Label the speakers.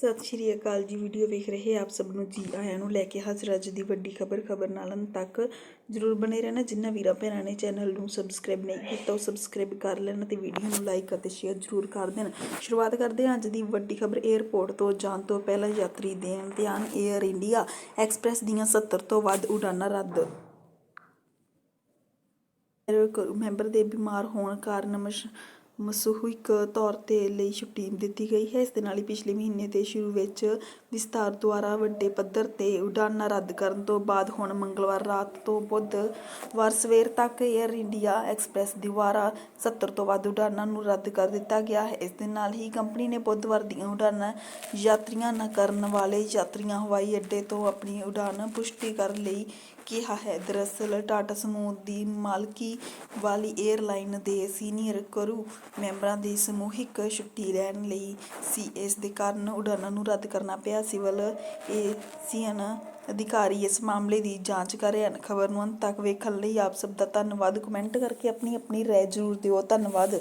Speaker 1: ਸਤਿ ਸ਼੍ਰੀ ਅਕਾਲ ਜੀ। ਵੀਡੀਓ ਵੇਖ ਰਹੇ ਆਪ ਸਭ ਨੂੰ ਜੀ ਆਇਆਂ ਨੂੰ ਲੈ ਕੇ ਹਾਜ਼ਰ ਅੱਜ ਦੀ ਵੱਡੀ ਖਬਰ ਖਬਰ ਨਾਲ ਅੰਤ ਤੱਕ ਜਰੂਰ ਬਣੇ ਰਹਿਣਾ। ਜਿਨ੍ਹਾਂ ਵੀਰਾਂ ਭੈਣਾਂ ਨੇ ਚੈਨਲ ਨੂੰ ਸਬਸਕ੍ਰਾਈਬ ਨਹੀਂ ਕੀਤਾ, ਉਹ ਸਬਸਕ੍ਰਾਈਬ ਕਰ ਲੈਣ ਤੇ ਵੀਡੀਓ ਨੂੰ ਲਾਈਕ ਅਤੇ ਸ਼ੇਅਰ ਜਰੂਰ ਕਰ ਦੇਣ। ਸ਼ੁਰੂਆਤ ਕਰਦੇ ਹਾਂ ਅੱਜ ਦੀ ਵੱਡੀ ਖਬਰ। 에ਅਰਪੋਰਟ ਤੋਂ ਜਾਣ ਤੋਂ ਪਹਿਲਾਂ ਯਾਤਰੀ ਦੇਣ ਧਿਆਨ 에ਅਰ ਇੰਡੀਆ ਐਕਸਪ੍ਰੈਸ ਦੀਆਂ 70 ਤੋਂ ਵੱਧ ਉਡਾਨਾਂ ਰੱਦ। ਮੈਂਬਰ ਦੇ ਬਿਮਾਰ ਹੋਣ ਕਾਰਨ ਮਸੂਹਿਕ ਤੌਰ ਤੇ ਲਈ ਛੁੱਟੀ ਦਿੱਤੀ ਗਈ ਹੈ। ਇਸ ਦੇ ਨਾਲ ਹੀ ਪਿਛਲੇ ਮਹੀਨੇ ਦੇ ਸ਼ੁਰੂ ਵਿੱਚ ਵਿਸਤਾਰ ਦੁਆਰਾ ਵੱਡੇ ਪੱਧਰ ਤੇ ਉਡਾਨਾਂ ਰੱਦ ਕਰਨ ਤੋਂ ਬਾਅਦ ਹੁਣ ਮੰਗਲਵਾਰ ਰਾਤ ਤੋਂ ਬੁੱਧਵਾਰ ਸਵੇਰ ਤੱਕ 에ਅਰ ਇੰਡੀਆ ਐਕਸਪ੍ਰੈਸ ਦੁਆਰਾ 70 ਤੋਂ ਵੱਧ ਉਡਾਨਾਂ ਨੂੰ ਰੱਦ ਕਰ ਦਿੱਤਾ ਗਿਆ ਹੈ। ਇਸ ਦੇ ਨਾਲ ਹੀ ਕੰਪਨੀ ਨੇ ਬੁੱਧਵਾਰ ਦੀਆਂ ਉਡਾਨਾਂ ਯਾਤਰੀਆਂ ਨਾ ਕਰਨ ਵਾਲੇ ਯਾਤਰੀਆਂ ਹਵਾਈ ਅੱਡੇ ਤੋਂ ਆਪਣੀ ਉਡਾਨ ਪੁਸ਼ਟੀ ਕਰਨ ਲਈ ਕਿਹਾ ਹੈ। ਦਰਅਸਲ, ਟਾਟਾ ਸਮੂਹ ਦੀ ਮਾਲਕੀ ਵਾਲੀ 에ਅਰਲਾਈਨ ਦੇ ਸੀਨੀਅਰ ਕਰੂ ਮੈਂਬਰਾਂ ਦੀ ਸਮੂਹਿਕ ਛੁੱਟੀ ਲੈਣ ਲਈ ਸੀ। ਇਸ ਦੇ ਕਾਰਨ ਉਡਾਣਾਂ ਨੂੰ ਰੱਦ ਕਰਨਾ ਪਿਆ। ਸਿਵਲ ਏਸੀਅਨ ਅਧਿਕਾਰੀ ਇਸ ਮਾਮਲੇ ਦੀ ਜਾਂਚ ਕਰ ਰਹੇ ਹਨ। ਖਬਰ ਨੂੰ ਅੰਤ ਤੱਕ ਵੇਖਣ ਲਈ ਆਪ ਸਭ ਦਾ ਧੰਨਵਾਦ। ਕਮੈਂਟ ਕਰਕੇ ਆਪਣੀ ਆਪਣੀ ਰਾਏ ਜ਼ਰੂਰ ਦਿਓ। ਧੰਨਵਾਦ।